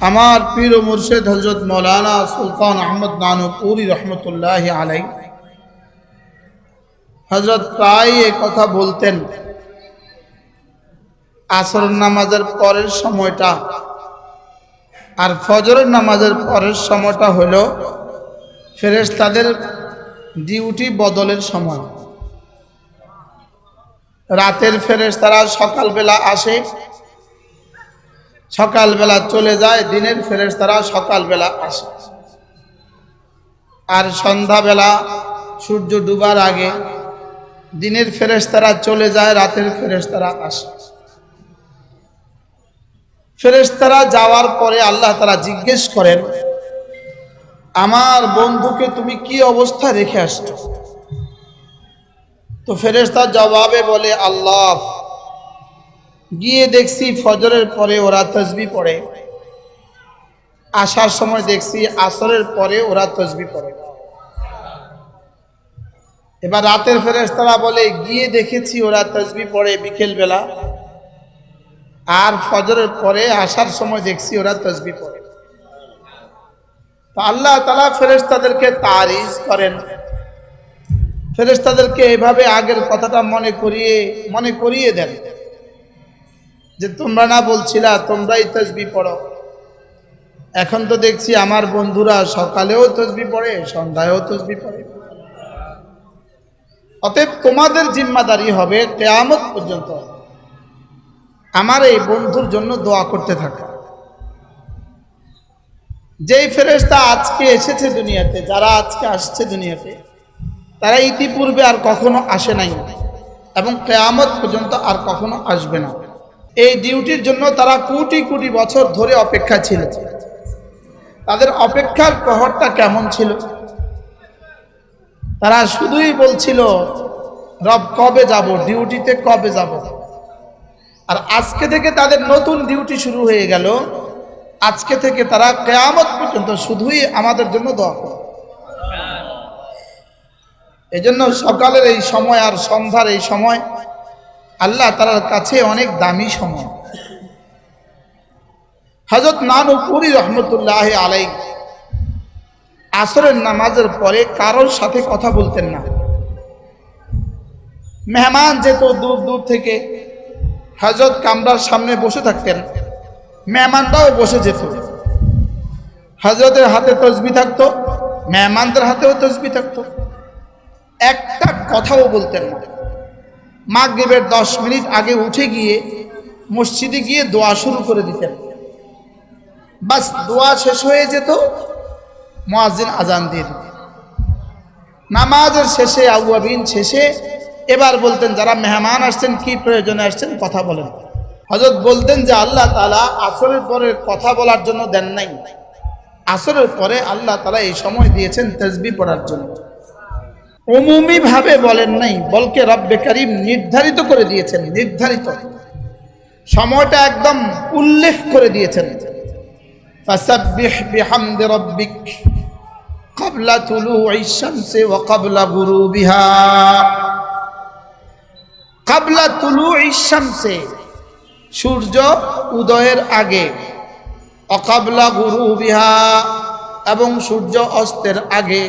আমার পীর ও মুর্শেদ হজরত মৌলানা সুলতান আহমদ নানুপুরি রহমতুল্লাহ আলাই হজরত প্রায় এ কথা বলতেন, আসর নামাজের পরের সময়টা আর ফজরের নামাজের পরের সময়টা হল ফেরেস তাদের ডিউটি বদলের সময়। রাতের ফেরেস তারা সকালবেলা আসে সকালবেলা চলে যায়, দিনের ফেরেশতারা সকালবেলা আসে। আর সন্ধ্যাবেলা সূর্য ডুবার আগে দিনের ফেরেশতারা চলে যায়, রাতের ফেরেশতারা আসে। ফেরেশতারা যাওয়ার পরে আল্লাহ তারা জিজ্ঞেস করেন, আমার বন্ধুকে তুমি কি অবস্থা রেখে আসছো? তো ফেরেশতা জবাবে বলে, আল্লাহ গিয়ে দেখছি ফজরের পরে ওরা তসবি পড়ে। আসার সময় দেখছি আসরের পরে ওরা তসবি পড়ে। এবার রাতের ফেরেশতারা বলে, গিয়ে দেখেছি ওরা তসবি পড়ে বিকেলবেলা। আর ফজরের পরে আসার সময় দেখছি ওরা তসবি পড়ে। আল্লাহ তালা ফেরেশতাদেরকে তারিজ করেন। ফেরেশতাদেরকে এভাবে আগের কথাটা মনে করিয়ে মনে করিয়ে দেন। যে তোমরা না বলছিলা, তোমরাই তসবি পড়ো। এখন তো দেখছি আমার বন্ধুরা সকালেও তসবি পড়ে, সন্ধ্যায়ও তসবি পড়ে। অতএব তোমাদের জিম্মাদারি হবে কেয়ামত পর্যন্ত আমার এই বন্ধুর জন্য দোয়া করতে থাকা। যেই ফেরেশতা আজকে এসেছে দুনিয়াতে, যারা আজকে আসছে দুনিয়াতে, তারা ইতিপূর্বে আর কখনো আসে নাই এবং কেয়ামত পর্যন্ত আর কখনো আসবে না। এই ডিউটির জন্য তারা কোটি কোটি বছর ধরে অপেক্ষা ছিল। তাদের অপেক্ষার প্রহরটা কেমন ছিল? তারা শুধুই বলছিল, রব কবে যাব? ডিউটিতে কবে যাব? আর আজকে থেকে তাদের নতুন ডিউটি শুরু হয়ে গেল। আজকে থেকে তারা কেয়ামত পর্যন্ত শুধুই আমাদের জন্য দোয়া এই জন্য সকালের এই সময় আর সন্ধ্যার এই সময় আল্লাহ তালার কাছে অনেক দামি সময়। হজরত নানু পুরী রহমতুল্লাহ আলাই আসরের নামাজের পরে কারোর সাথে কথা বলতেন না। মেহমান যেত দূর দূর থেকে হজরত কামরার সামনে বসে থাকতেন, মেহমানরাও বসে যেত। হজরতের হাতে তসবি থাকতো, মেহমানদের হাতেও তসবি থাকতো। একটা কথাও বলতেন না। মাগরিবের দশ মিনিট আগে উঠে গিয়ে মসজিদে গিয়ে দোয়া শুরু করে দিতেন। বাস দোয়া শেষ হয়ে যেত মোয়াজিন আজান দিয়ে নামাজের শেষে, আউয়াবিন শেষে এবার বলতেন, যারা মেহমান আসছেন, কি প্রয়োজনে আসছেন, কথা বলেন। হজরত বলতেন যে, আল্লাহ তালা আসরের পরে কথা বলার জন্য দেন নাই। আসরের পরে আল্লাহ তালা এই সময় দিয়েছেন, তেজবি পড়ার জন্য। ভাবে বলেন নাই, বলকে রব্বে করিম নির্ধারিত করে দিয়েছেন, নির্ধারিত। সময়টা একদম উল্লেখ করে দিয়েছেন। সূর্য উদয়ের আগে। অকাবলা গুরু বিহা এবং সূর্য অস্তের আগে।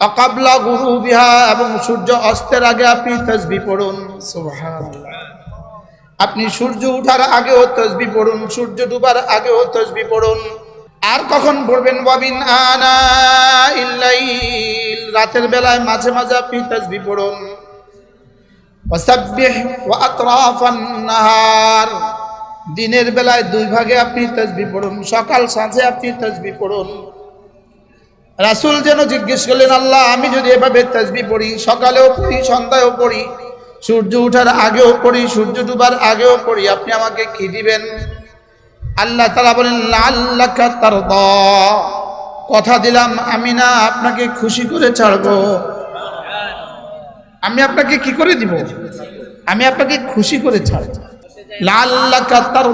অকাবলা গুরু বিহা এবং সূর্য অস্তের আগে আপনি তসবি পড়ুন। আপনি সূর্য উঠার আগেও তসবি পড়ুন, সূর্য ডুবার আগেও তসবি পড়ুন। আর কখন পড়বেন? ববিন আনা রাতের বেলায় মাঝে মাঝে আপনি তসবি পড়ুন। নাহার। দিনের বেলায় দুই ভাগে আপনি তসবি পড়ুন। সকাল সাঁঝে আপনি তসবি পড়ুন। রাসুল যেন জিজ্ঞেস করলেন, আল্লাহ, আমি যদি এভাবে তসবি পড়ি, সকালেও পড়ি, সন্ধ্যায়ও পড়ি, সূর্য উঠার আগেও পড়ি, সূর্য ডুবার আগেও পড়ি, আপনি আমাকে কি দিবেন? আল্লাহ তালা বলেন আল্লাহ তার কথা দিলাম, আমি না আপনাকে খুশি করে ছাড়বো। আমি আপনাকে কি করে দিব? আমি আপনাকে খুশি করে ছাড়ব। লাল্লাহ তার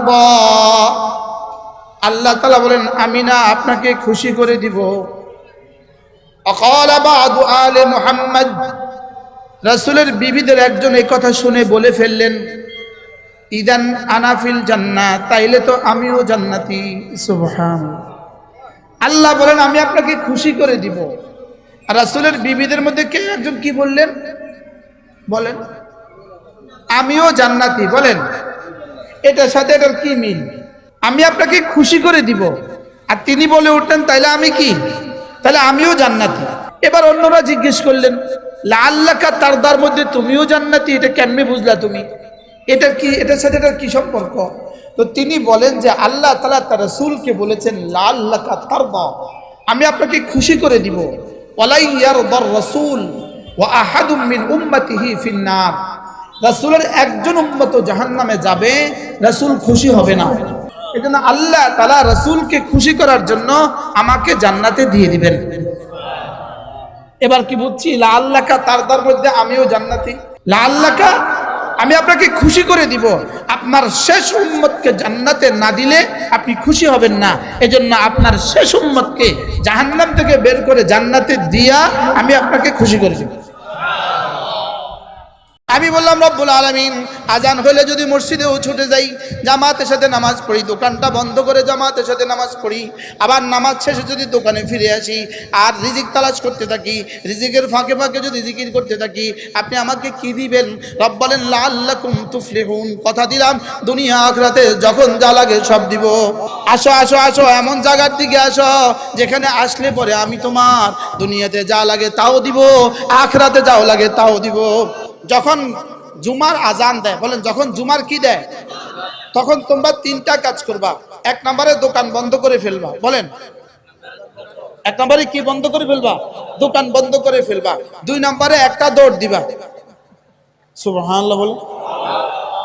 আল্লাহ তালা বলেন, আমি না আপনাকে খুশি করে দিব। আলে মোহাম্মদ। রাসূলের বিবিদের একজন এই কথা শুনে বলে ফেললেন, ইদান আনাফিল জান্নাত তাইলে তো আমিও জান্নাতি। সুবহান। আল্লাহ বলেন, আমি আপনাকে খুশি করে দিব। আর রাসূলের বিবিদের মধ্যে কে একজন কি বললেন? বলেন, আমিও জান্নাতি। বলেন, এটার সাথে এটার কি মিল? আমি আপনাকে খুশি করে দিব। আর তিনি বলে উঠলেন, তাইলে আমি কি? তাহলে আমিও জান্নাতি। এবার অন্যরা জিজ্ঞেস করলেন লাল্লাকা তারদার মধ্যে তুমিও জান্নাতি? এটা কেমনে বুঝলা তুমি? এটা কি, এটার সাথে এটার কি সম্পর্ক? তো তিনি বলেন যে, আল্লাহ তালা তার রসুলকে বলেছেন লাল্লাকা তারদা আমি আপনাকে খুশি করে দিব। ওয়ালাই ইয়ারদার রাসূল ওয়া আহাদুম মিন উম্মতিহি ফিন্নার। রাসূলের একজন উম্মত জাহান্নামে যাবে, রাসূল খুশি হবে না। এজন্য আল্লাহ তালা রসুলকে খুশি করার জন্য আমাকে জান্নাতে দিয়ে দিবেন। এবার কি বুঝছি? লা আল্লাহকা তার মধ্যে আমিও জান্নাতি। লা আমি আপনাকে খুশি করে দিব। আপনার শেষ উম্মতকে জান্নাতে না দিলে আপনি খুশি হবেন না। এজন্য আপনার শেষ উম্মতকে জাহান্নাম থেকে বের করে জান্নাতে দিয়া আমি আপনাকে খুশি করে দিব। আমি বললাম, রব্বুল আলমিন, আজান হলে যদি মসজিদেও ছুটে যাই, জামাতের সাথে নামাজ পড়ি, দোকানটা বন্ধ করে জামাতের সাথে নামাজ পড়ি, আবার নামাজ শেষে যদি দোকানে ফিরে আসি, আর রিজিক তালাশ করতে থাকি, রিজিকের ফাঁকে ফাঁকে যদি জিকির করতে থাকি, আপনি আমাকে কি দিবেন? রব বলেন লাল্লাকুম তুফলিহুন। কথা দিলাম, দুনিয়া আখরাতে যখন যা লাগে সব দিব। আসো আসো আসো, এমন জায়গার দিকে আসো, যেখানে আসলে পরে আমি তোমার দুনিয়াতে যা লাগে তাও দিব, আখরাতে যাও লাগে তাও দিব। যখন জুমার আজান দেয়, বলেন, যখন জুমার কি দেয়? তখন তোমরা তিনটা কাজ করবা। এক নম্বরে দোকান বন্ধ করে ফেলবা। বলেন, এক নম্বরে কি বন্ধ করে ফেলবা? দোকান বন্ধ করে ফেলবা। দুই নম্বরে একটা দৌড় দিবা।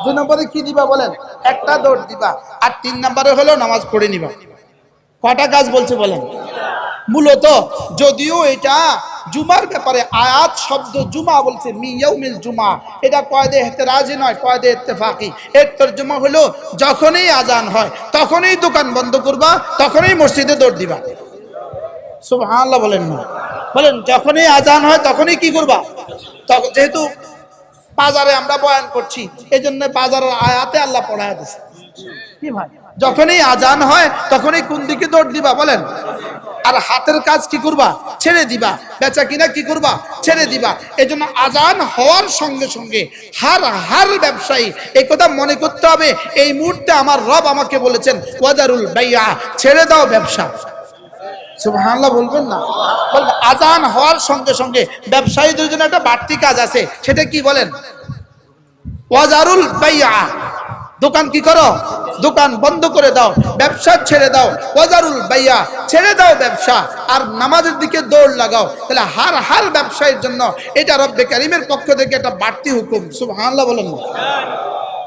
দুই নম্বরে কি দিবা বলেন? একটা দৌড় দিবা। আর তিন নম্বরে হলো নামাজ পড়ে নিবা। কটা কাজ বলছে বলেন? মূলত যদিও এটা জুমার ব্যাপারে আয়াত শব্দ জুমা বলছে মিয়াউমিল জুমা। এটা কয়দে হেতেরাজি নয়, কয়দে ইত্তেফাকি। এর তর্জমা হলো, যখনই আজান হয়, তখনই দোকান বন্ধ করবা, তখনই মসজিদে দৌড় দিবা। সুবহানাল্লাহ বলেন না। বলেন, যখনই আজান হয়, তখনই কি করবা? তখন যেহেতু বাজারে আমরা বয়ান করছি এই জন্য বাজারের আয়াতে আল্লাহ পড়ায় দিচ্ছে কি ভাই? যখনই আজান হয়, তখনই কোন দিকে দৌড় দিবা বলেন? আর হাতের কাজ কি করবা? ছেড়ে দিবা। বেচা কিনা কি করবা? ছেড়ে দিবা। এই জন্য আজান হওয়ার সঙ্গে সঙ্গে হার হার ব্যবসায়ী এই কথা মনে করতে হবে। এই মুহূর্তে আমার রব আমাকে বলেছেন, ওয়াদারুল বাইয়া, ছেড়ে দাও ব্যবসা। সুবহানাল্লাহ, বলবেন না? বলবেন আজান হওয়ার সঙ্গে সঙ্গে ব্যবসায়ীদের জন্য একটা বাড়তি কাজ আছে। সেটা কি বলেন? ওয়াজারুল বাইয়া। দোকান কি করো? দোকান বন্ধ করে দাও, ব্যবসা ছেড়ে দাও, ওয়াজারুল বাইয়া, ছেড়ে দাও ব্যবসা, আর নামাজের দিকে দৌড় লাগাও। তাহলে হার হার ব্যবসায়ের জন্য এটা রব্বে কারিমের পক্ষ থেকে একটা বাড়তি হুকুম। সুবহানাল্লাহ বলেন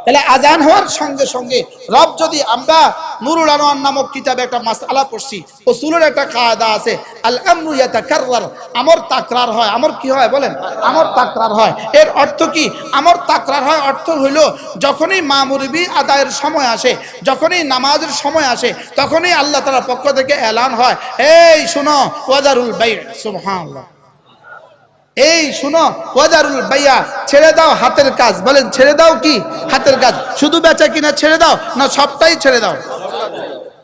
তাহলে আজান হওয়ার সঙ্গে সঙ্গে রব যদি আমরা নুরুল আনোয়ার নামক কিতাবে একটা মাসআলা পড়ছি, উসুলের একটা কায়দা আছে আল আমরু ইয়াতাকাররার, আমর তাকরার হয়। আমর কি হয় বলেন? আমর তাকরার হয়। এর অর্থ কি? আমার তাকরার হয় অর্থ হইল যখনই মামুরবি আদায়ের সময় আসে, যখনই নামাজের সময় আসে, তখনই আল্লাহ তাআলার পক্ষ থেকে এলান হয়। এই শুনো, ওয়াদারুল বাই সুবহানাল্লাহ। এই, শুনো, ওয়াদারুল বাইয়া, ছেড়ে দাও হাতের কাজ। বলেন, ছেড়ে দাও কি? হাতের কাজ। শুধু বেচা কিনা ছেড়ে দাও না সবটাই ছেড়ে দাও?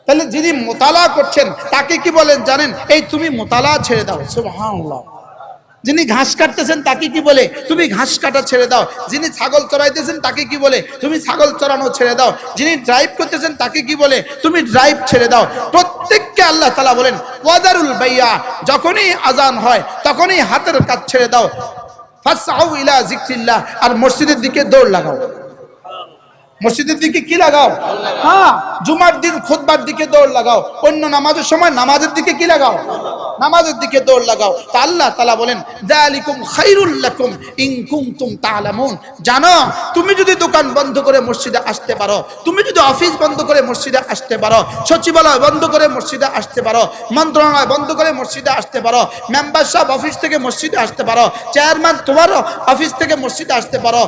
তাহলে যিনি মোতালা করছেন, তাকে কি বলেন জানেন? এই তুমি মোতালা ছেড়ে দাও। সুবহানাল্লাহ। যিনি ঘাস কাটতেছেন তাকে কি বলে? তুমি ঘাস কাটা ছেড়ে দাও। যিনি ছাগল চড়াইতেছেন তাকে কি বলে? তুমি ছাগল চড়ানো ছেড়ে দাও। যিনি ড্রাইভ করতেছেন তাকে কি বলে? তুমি ড্রাইভ ছেড়ে দাও। প্রত্যেককে আল্লাহ তালা বলেন ওয়াদারুল বাইয়া যখনই আজান হয় তখনই হাতের কাজ ছেড়ে দাও। ইলা জিকরিল্লাহ আর মসজিদের দিকে দৌড় লাগাও। মসজিদের দিকে কি লাগাও? হ্যাঁ। জুমার দিন খোদবার দিকে দৌড় লাগাও। অন্য নামাজের সময় নামাজের দিকে কি লাগাও? নামাজের দিকে দৌড় লাগাও। তা আল্লাহ তালা বলেন দালিকুম খাইরুল লাকুম ইন কুনতুম তাআলামুন। জানো, তুমি যদি দোকান বন্ধ করে মসজিদে আসতে পারো, তুমি যদি অফিস বন্ধ করে মসজিদে আসতে পারো, সচিবালয় বন্ধ করে মসজিদে আসতে পারো, মন্ত্রণালয় বন্ধ করে মসজিদে আসতে পারো, মেম্বার সাহেব অফিস থেকে মসজিদে আসতে পারো, চেয়ারম্যান তোমারও অফিস থেকে মসজিদে আসতে পারো,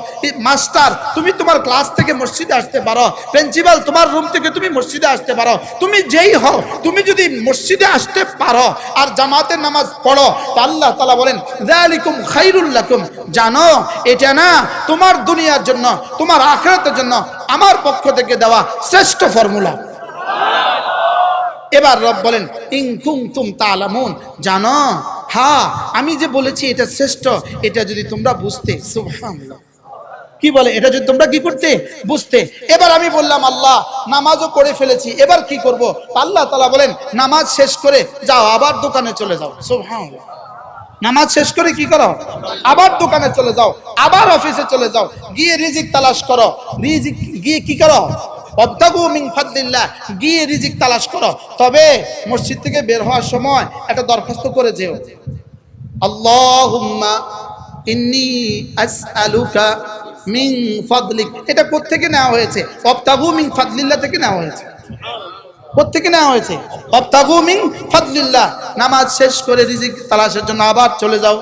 মাস্টার তুমি তোমার ক্লাস থেকে মসজিদে আসতে পারো, প্রিন্সিপাল তোমার রুম থেকে তুমি মসজিদে আসতে পারো, তুমি যেই হও, তুমি যদি মসজিদে আসতে পারো, আর জামাতের নামাজ পড়ো। তা আল্লাহ তালা বলেন, যালিকুম খাইরুল লাকুম। জানো, এটা না তোমার দুনিয়ার জন্য, তোমার আখরাতের জন্য আমার পক্ষ থেকে দেওয়া শ্রেষ্ঠ ফর্মুলা। এবার রব বলেন ইনকুম তুম তালামুন জানো হ্যাঁ আমি যে বলেছি এটা শ্রেষ্ঠ, এটা যদি তোমরা বুঝতে, সুবহানাল্লাহ। কি বলে? এটা যদি তোমরা কি করতে? বুঝতে। এবার আমি বললাম, আল্লাহ, নামাজও পড়ে ফেলেছি, এবার কি করব? আল্লাহ তালা বলেন, নামাজ শেষ করে যাও, আবার দোকানে চলে যাও। হ্যাঁ নামাজ শেষ করে কি করো? আবার দোকানে চলে যাও, আবার অফিসে চলে যাও। গিয়ে রিজিক তালাশ করো। রিজিক গিয়ে কি করো? গিয়ে রিজিক তালাশ করো। তবে মসজিদ থেকে বের হওয়ার সময় একটা দরখাস্ত করে যেও। আল্লাহুম্মা ইন্নি মিন ফাদলিক এটা কোত্থেকে নেওয়া হয়েছে। অবতাগু মিং ফাদলিল্লাহ থেকে নেওয়া হয়েছে। কোত্থেকে নেওয়া হয়েছে। অবতাগু মিন ফাদলিল্লাহ। নামাজ শেষ করে রিজিক তালাশের জন্য আবার চলে যাও।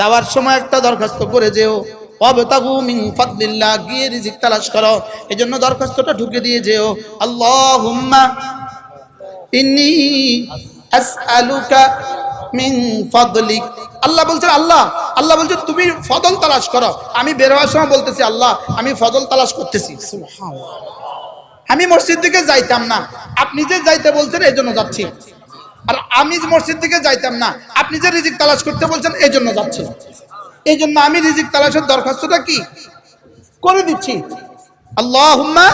যাওয়ার সময় একটা দরখাস্ত করে যেও। ফাদলিল্লাহ, গিয়ে রিজিক তালাশ দরখাস্তটা ঢুকে দিয়ে যেও। আল্লাহুম্মা ইন্নি আসআলুকা মিন ফাদলিক। আল্লাহ বলছেন আল্লাহ আল্লাহ বলছে তুমি ফদল তালাশ করো। আমি বের হওয়ার সময় বলতেছি আল্লাহ আমি ফদল তালাশ করতেছি। আমি মসজিদ দিকে যাইতাম না। আপনি যে যাইতে বলছেন এই জন্য যাচ্ছি। আর আমি মসজিদ দিকে যাইতাম না। আপনি যে রিজিক তালাশ করতে বলছেন এই জন্য যাচ্ছি। এই জন্য আমি রিজিক তালাশের দরখাস্তটা কি? করে দিচ্ছি। আল্লাহুম্মা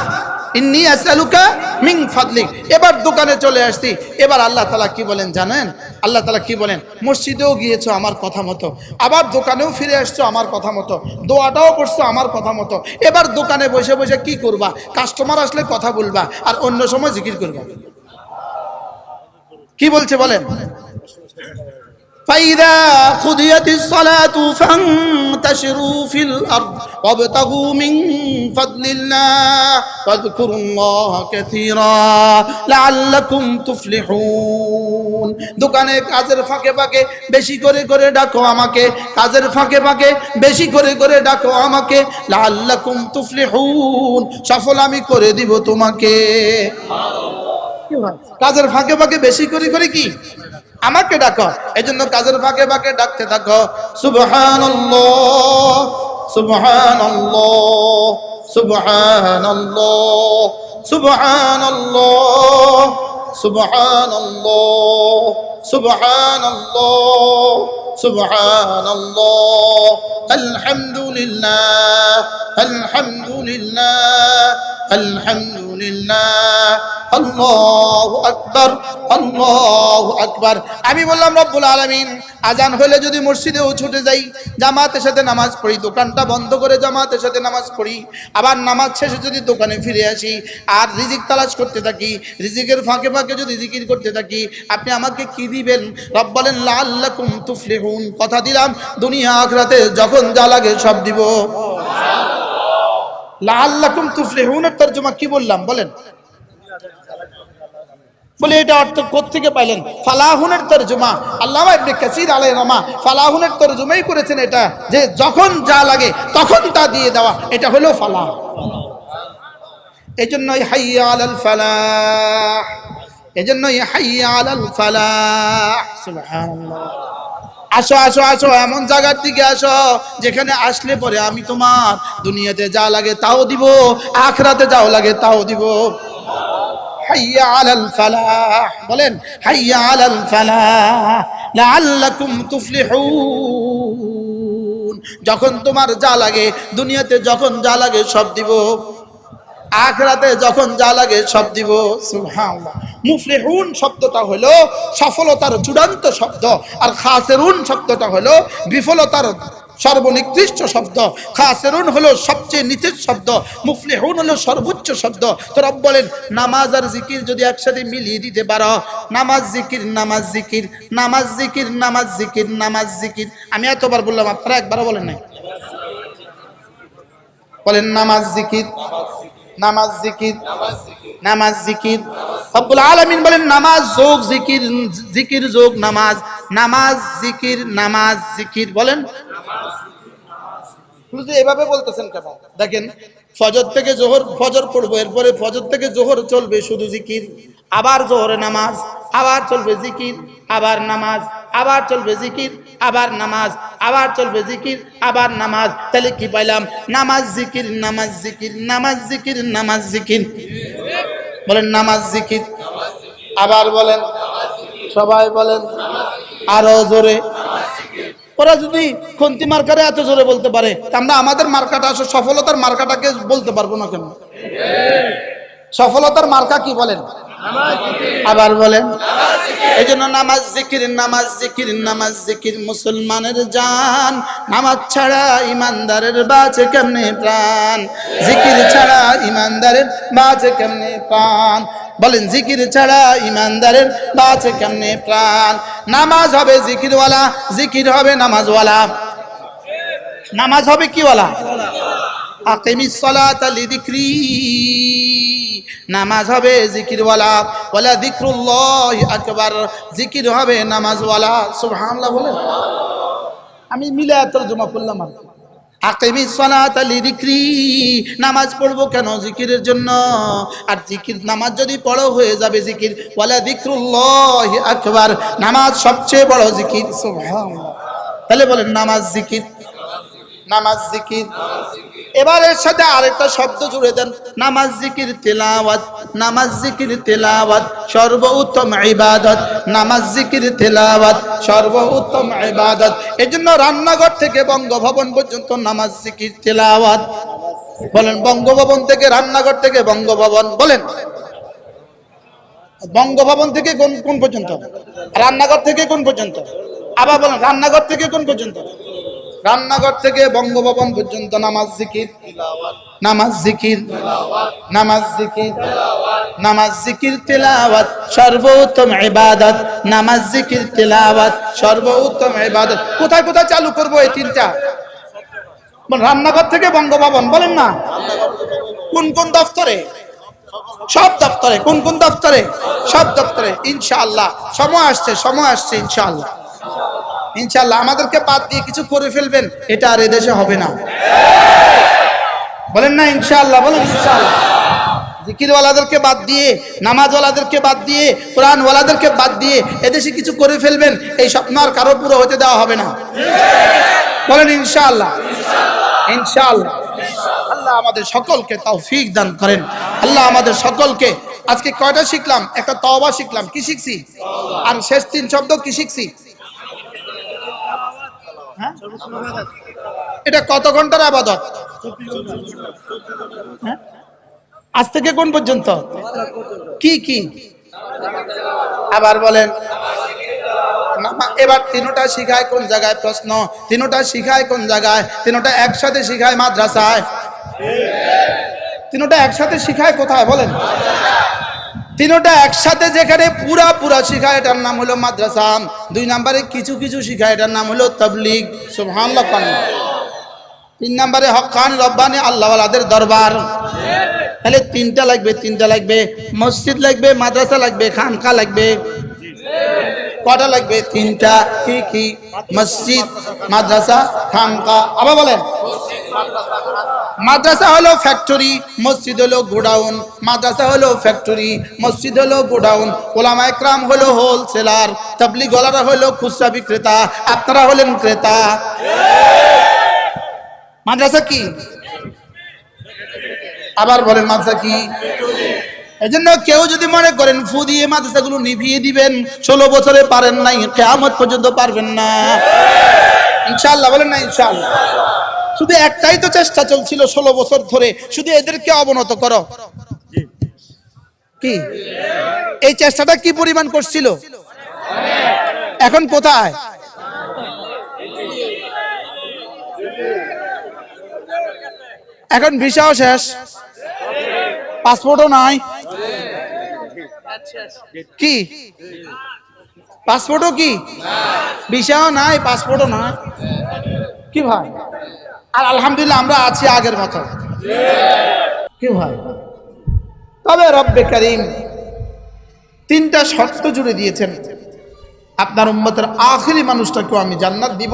ইন্নি আসআলুকা মিন ফাদলিক। এবার দোকানে চলে আসছি। এবার আল্লাহ তাআলা কি বলেন জানেন? আল্লাহ তালা কি বলেন? মসজিদেও গিয়েছো আমার কথা মতো, আবার দোকানেও ফিরে আসছো আমার কথা মতো, দোয়াটাও করছ আমার কথা মতো। এবার দোকানে বসে বসে কি করবা? কাস্টমার আসলে কথা বলবা আর অন্য সময় জিকির করবা। কি বলছে বলেন? فإذا قضيت الصلاة فانتشروا في الأرض وابتغوا من فضل الله واذكروا الله كثيرا لعلكم تفلحون দোকানে কাজের ফাঁকে ফাঁকে বেশি করে করে ডাকো আমাকে কাজের ফাঁকে ফাঁকে বেশি করে করে ডাকো আমাকে লাল্লাকুম তুফলিহুন সফল আমি করে দিব তোমাকে কাজের ফাঁকে ফাঁকে বেশি করে করে কি আমাকে ডাকো। এই জন্য কাজের ফাঁকে ফাঁকে ডাকতে থাকো। সুবহানাল্লাহ সুবহানাল্লাহ সুবহানাল্লাহ সুবহানাল্লাহ সুবহানাল্লাহ সুবহানাল্লাহ সুবহানাল্লাহ। আলহামদুলিল্লাহ আলহামদুলিল্লাহ আলহামদুলিল্লাহ। আল্লাহু আকবার আল্লাহু আমি বললাম, রব্বুল আলামিন, আজান হলে যদি মসজিদেও ছুটে যাই, জামাতের সাথে নামাজ পড়ি, দোকানটা বন্ধ করে জামাতের সাথে নামাজ পড়ি, আবার নামাজ শেষে যদি দোকানে ফিরে আসি, আর রিজিক তালাশ করতে থাকি, রিজিকের ফাঁকে ফাঁকে যদি জিকির করতে থাকি, আপনি আমাকে কি দিবেন? রব বলেন লাল্লাকুম তুফলিহুন। কথা দিলাম, দুনিয়া আখরাতে যখন যা লাগে সব দিব। লাল্লাকুম তুফলিহুনের তর্জমা কি বললাম? বলেন। বলে, এটা অর্থ কোত্থেকে পাইলেন? ফালাহুনের তর্জমা। আল্লামা ইবনে আলাই রমা ফালাহুনের তর্জমাই করেছেন এটা, যে যখন যা লাগে তখন তা দিয়ে দেওয়া। এটা হলো ফালাহ এই জন্যই হাইয়া আলাল ফালাহ এই জন্যই হাইয়া আলাল ফালাহ আসো আসো আসো, এমন জায়গার দিকে আসো, যেখানে আসলে পরে আমি তোমার দুনিয়াতে যা লাগে তাও দিব, আখরাতে যাও লাগে তাও দিব। হাইয়া বলেন, হাইয়া যখন তোমার যা লাগে, দুনিয়াতে যখন যা লাগে সব দিব। আখরাতে যখন যা লাগে সব দিব। মুফলিহুন শব্দটা হলো সফলতার চূড়ান্ত শব্দ আর খাসেরুন শব্দটা হলো বিফলতার সর্বনিকৃষ্ট শব্দ। খাসেরুন হলো সবচেয়ে নিচের শব্দ। মুফলিহুন হলো সর্বোচ্চ শব্দ। তো বলেন, নামাজ আর জিকির যদি একসাথে মিলিয়ে দিতে পারো, নামাজ জিকির নামাজ জিকির নামাজ জিকির নামাজ জিকির নামাজ জিকির। আমি এতবার বললাম, আপনারা একবারও বলেন নাই। বলেন, নামাজ জিকির। নামাজ জিকির। নামাজ জিকির। রব্বুল আলামিন বলেন নামাজ যোগ জিকির জিকির যোগ নামাজ। নামাজ জিকির নামাজ জিকির বলেন। শুধু এভাবে বলতেছেন কেন? দেখেন ফজর থেকে জোহর ফজর পড়ব এরপরে ফজর থেকে জোহর চলবে শুধু জিকির। আবার জোহরে নামাজ আবার চলবে জিকির আবার নামাজ আবার চলবে জিকির। আবার নামাজ, আবার চলবে জিকির, আবার নামাজ। তাহলে কি পাইলাম? নামাজ জিকির নামাজ জিকির নামাজ জিকির নামাজ জিকির। বলেন নামাজ জিকির। আবার বলেন, সবাই বলেন, আরও জোরে। ওরা যদি খন্তি মার্কারে এত জোরে বলতে পারে আমরা আমাদের মার্কাটা আসলে সফলতার মার্কাটাকে বলতে পারব না কেন? সফলতার মার্কা কি বলেন? আবার বলেন। এই জন্য নামাজ জিকির নামাজ জিকির নামাজ জিকির, মুসলমানের জান। নামাজ ছাড়া ইমানদারের বাঁচে কেমনে প্রাণ? জিকির ছাড়া ইমানদারের বাঁচে কেমনে প্রাণ? বলেন, জিকির ছাড়া ইমানদারের বাঁচে কেমনে প্রাণ? নামাজ হবে জিকিরওয়ালা, জিকির হবে নামাজওয়ালা। নামাজ হবে কিওয়ালা? আকিমিস সালাতা লিযিকরি নামাজ হবে জিকিরওয়ালা, ওয়ালা যিকরুল্লাহি আকবার। জিকির হবে নামাজওয়ালা, সুবহানাল্লাহ বলেন। আমি মিলে তরজমা করলাম আর কি। আকিমিস সালাতা লিযিকরি নামাজ পড়ব কেন জিকিরের জন্য? আর জিকির নামাজ যদি পড়ো হয়ে যাবে জিকির, ওয়ালা যিকরুল্লাহি আকবার, নামাজ সবচেয়ে বড় জিকির তাহলে বলেন নামাজ জিকির নামাজ জিকির। এবার সাথে আরেকটা শব্দ জুড়ে দেন, নামাজ জিকির, তেলাওয়াত, নামাজ জিকির, তেলাওয়াত, সর্বোত্তম ইবাদত, নামাজ জিকির, তেলাওয়াত, সর্বোত্তম ইবাদত। এজন্য রান্নাঘর থেকে বঙ্গভবন পর্যন্ত নামাজ জিকির, তেলাওয়াত। বলেন, বঙ্গভবন থেকে রান্নাঘর থেকে বঙ্গভবন, বলেন। বঙ্গভবন থেকে কোন কোন পর্যন্ত? রান্নাঘর থেকে কোন পর্যন্ত? আবার বলেন, রান্নাঘর থেকে কোন পর্যন্ত? রান্নাঘর থেকে বঙ্গভবন পর্যন্ত নামাজ জিকির নামাজ জিকির নামাজ জিকির নামাজ জিকির তেলাওয়াত সর্বোত্তম ইবাদত নামাজ জিকির তেলাওয়াত সর্বোত্তম ইবাদত। কোথায় কোথায় চালু করব এই তিনটা? বল, রান্নাঘর থেকে বঙ্গভবন বলেন না। কোন কোন দপ্তরে সব দপ্তরে কোন কোন দপ্তরে সব দপ্তরে ইনশাআল্লাহ। সময় আসছে সময় আসছে ইনশাআল্লাহ। ইনশাআল্লাহ আমাদেরকে বাদ দিয়ে কিছু করে ফেলবেন, এটা আর এদেশে হবে না। বলেন না ইনশাআল্লাহ, বলেন ইনশাআল্লাহ। জিকিরওয়ালাদেরকে বাদ দিয়ে, নামাজওয়ালাদেরকে বাদ দিয়ে, কোরআনওয়ালাদেরকে বাদ দিয়ে এদেশে কিছু করে ফেলবেন, এই স্বপ্ন আর কারও পুরো হতে দেওয়া হবে না। বলেন ইনশাআল্লাহ। ইনশাআল্লাহ। আল্লাহ আমাদের সকলকে তৌফিক দান করেন। আল্লাহ আমাদের সকলকে, আজকে কয়টা শিখলাম? একটা তওবা শিখলাম। কি শিখছি? আর শেষ তিন শব্দ কি শিখছি? এটা কত ঘণ্টার আবাদত? হ্যাঁ? আজ থেকে কোন পর্যন্ত? কি কি? আবার বলেন এবার তিনোটা শিখায় কোন জায়গায় প্রশ্ন তিনোটা শিখায় কোন জায়গায় তিনোটা একসাথে শিখায় মাদ্রাসায়। তিনোটা একসাথে শিখায় কোথায়? বলেন। তিনোটা একসাথে যেখানে পুরা পুরা শিখায়, এটার নাম হলো মাদ্রাসা। দুই নম্বরে কিছু কিছু শিখায়, এটার নাম হলো তবলিগ। সুবহানাল্লাহ পান তিন নম্বরে হকান রব্বানি, আল্লাহওয়ালাদের দরবার। তাহলে তিনটা লাগবে তিনটা লাগবে। মসজিদ লাগবে, মাদ্রাসা লাগবে, খানকা লাগবে। কটা লাগবে? তিনটা। কি কি? মসজিদ, মাদ্রাসা, খানকা। আবার বলেন। মাদ্রাসা হলো ফ্যাক্টরি মসজিদ হলো গোডাউন মাদ্রাসা হলো ফ্যাক্টরি মসজিদ হলো গোডাউন ওলামা একরাম হলো হোলসেলার তাবলিগ গলারা হলো খুচরা বিক্রেতা, আপনারা হলেন ক্রেতা। মাদ্রাসা কি? আবার বলেন মাদ্রাসা কি? এজন্য কেউ যদি মনে করেন, ফু দিয়ে মাদ্রাসাগুলো নিভিয়ে দিবেন, ষোলো বছরে পারেন নাই, কেয়ামত পর্যন্ত পারবেন না। ইনশাআল্লাহ, বলেন না ইনশাআল্লাহ। শুধু একটাই তো চেষ্টা চলছিল ষোলো বছর ধরে শুধু এদেরকে অবনত করো। কি? এই চেষ্টাটা কি পরিমাণ করছিল? এখন কোথায়? এখন ভিসাও শেষ। পাসপোর্টও নাই। কি? পাসপোর্টও কি? ভিসাও নাই পাসপোর্টও নাই। কি ভাই? আর আলহামদুলিল্লাহ আমরা আছি আগের মতো। কি ভাই? তবে রব্বে করিম তিনটা শর্ত জুড়ে দিয়েছেন। আপনার উম্মতের আখেরি মানুষটাকেও আমি জান্নাত দিব।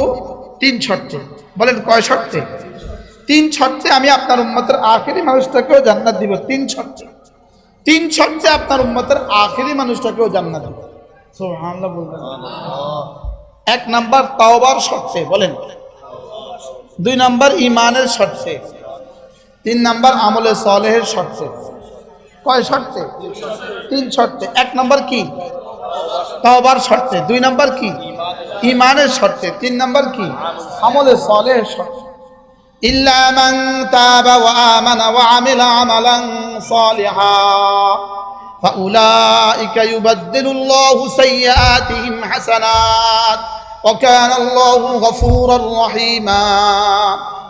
তিন শর্তে। বলেন কয় শর্তে? তিন শর্তে আমি আপনার উম্মতের আখেরি মানুষটাকেও জান্নাত দিব। তিন শর্তে। তিন শর্তে আপনার উম্মতের আখেরি মানুষটাকেও জান্নাত দিব। এক নাম্বার তাওবার শর্তে। বলেন। দুই নাম্বার ইমানের শর্তে তিন নাম্বার আমলে সলেহের শর্তে কয় শর্তে তিন শর্তে এক নাম্বার কি তওবার শর্তে দুই নাম্বার কি ইমানের শর্তে তিন নাম্বার কি আমলে সলেহের শর্তে ইল্লা মান তাবা ওয়া আমানা ওয়া আমিলা আমালান সালিহা فأولئك يبدل الله سيئاتهم حسنات وكان الله غفورا رحيما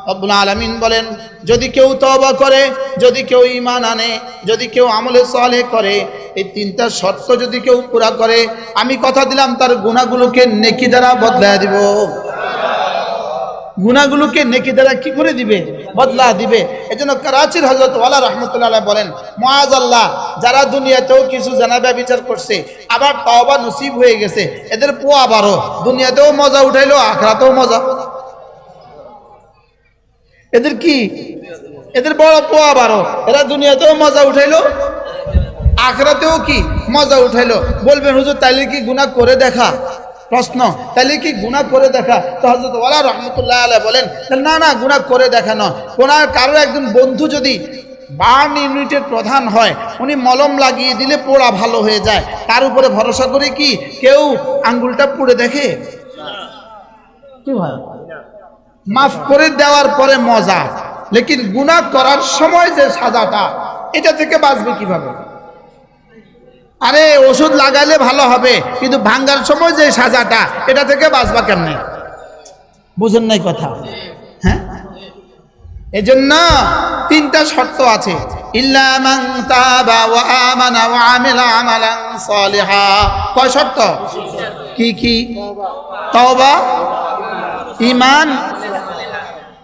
রব্বুল আলামিন বলেন যদি কেউ তওবা করে যদি কেউ ঈমান আনে যদি কেউ আমলে সালে করে এই তিনটা শর্ত যদি কেউ পুরা করে আমি কথা দিলাম তার গুণাগুলোকে নেকি দ্বারা বদলায় দিব গুণাগুলোকে নেকি দ্বারা কি করে দিবে? বদলা দিবে। এজন্য করাচির হজরত ওয়ালা রহমতুল্লাহ বলেন মহাজ আল্লাহ যারা দুনিয়াতেও কিছু জানাবে বিচার করছে, আবার তওবা নসিব হয়ে গেছে, এদের পোয়া বারো। দুনিয়াতেও মজা উঠাইলো, আখরাতেও মজা। এদের কি? এদের বড় পোয়া বারো। এরা দুনিয়াতেও মজা উঠাইলো, আখরাতেও কি মজা উঠাইলো? বলবেন, হুজুর, তাইলে কি গুনাহ করে দেখা? প্রশ্ন। তাহলে কি গুনাহ করে দেখা? তো হজরত ওয়ালা রহমতুল্লাহ আলাই বলেন না না গুনাহ করে দেখানো কোনার কারও একজন বন্ধু যদি বার্ন ইউনিটের প্রধান হয় উনি মলম লাগিয়ে দিলে পোড়া ভালো হয়ে যায়। তার উপরে ভরসা করে কি কেউ আঙ্গুলটা পুড়ে দেখে? কি হয় মাফ করে দেওয়ার পরে মজা। লেকিন গুনাহ করার সময় যে সাজাটা এটা থেকে বাঁচবে কীভাবে? আরে ওষুধ লাগাইলে ভালো হবে কিন্তু ভাঙ্গার সময় যে সাজাটা এটা থেকে বাঁচবা কেমনে? বুঝেন নাই কথা। হ্যাঁ? এজন্য তিনটা শর্ত আছে। তাবা কয় শর্ত? কি কি? তওবা ঈমান।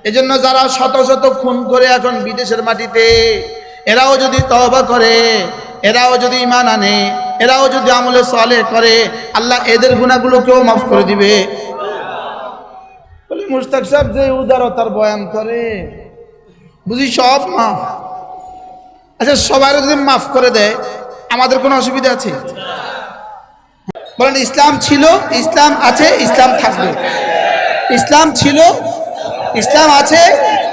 এজন্য যারা শত শত খুন করে এখন বিদেশের মাটিতে এরাও যদি তওবা করে এরাও যদি ইমান আনে, এরাও যদি আমলে সলে করে, আল্লাহ এদের গুণাগুলোকেও মাফ করে দিবে। মুস্তাক সাহেব যে উদারতার বয়ান করে, বুঝি সব মাফ আচ্ছা সবার যদি মাফ করে দেয়, আমাদের কোনো অসুবিধা আছে? বলেন, ইসলাম ছিল, ইসলাম আছে, ইসলাম থাকবে। ইসলাম ছিল, ইসলাম আছে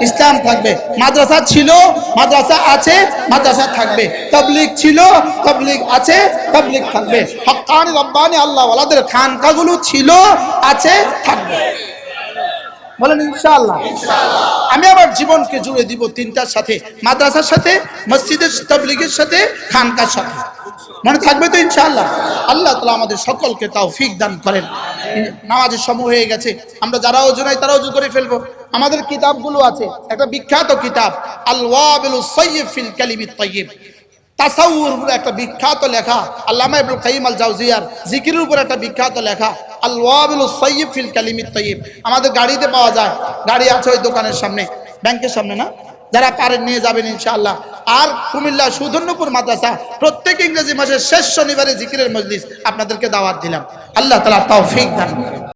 ইসলাম থাকবে। মাদ্রাসা ছিল মাদ্রাসা আছে মাদ্রাসা থাকবে। তবলিক ছিল তবলিগ আছে তবলিগ থাকবে। হকানি রব্বানি আল্লাহ ওয়ালাদের খানকাগুলো ছিল আছে থাকবে। বলেন ইনশাআল্লাহ। আমি আমার জীবনকে জুড়ে দিব তিনটার সাথে। মাদ্রাসার সাথে মসজিদের তবলিগের সাথে খানকার সাথে। মনে থাকবে তো ইনশাআল্লাহ? আল্লাহ তালা আমাদের সকলকে তাও ফিক দান করেন। নামাজের সময় হয়ে গেছে। আমরা যারা ওজু নাই তারা ওজু করে ফেলব। আমাদের কিতাবগুলো আছে, একটা বিখ্যাত কিতাব আল ওয়াবিলু সাইয়্যিব ফিল কালিমিত তাইয়্যিব তাসাউর উপরে একটা বিখ্যাত লেখা, আল্লামা ইবনুল কাইয়িম আল জাওজিয়ার জিকিরের উপর একটা বিখ্যাত লেখা আল ওয়াবিলু সাইয়্যিব ফিল কালিমিত তাইয়্যিব আমাদের গাড়িতে পাওয়া যায়, গাড়ি আছে ওই দোকানের সামনে, ব্যাংকের সামনে না? যারা পারেন নিয়ে যাবেন ইনশাআল্লাহ। আর কুমিল্লা সুধন্যপুর মাদ্রাসা, প্রত্যেক ইংরেজি মাসের শেষ শনিবারে জিকিরের মজলিস আপনাদেরকে দাওয়াত দিলাম। আল্লাহ তালা তৌফিক দান করেন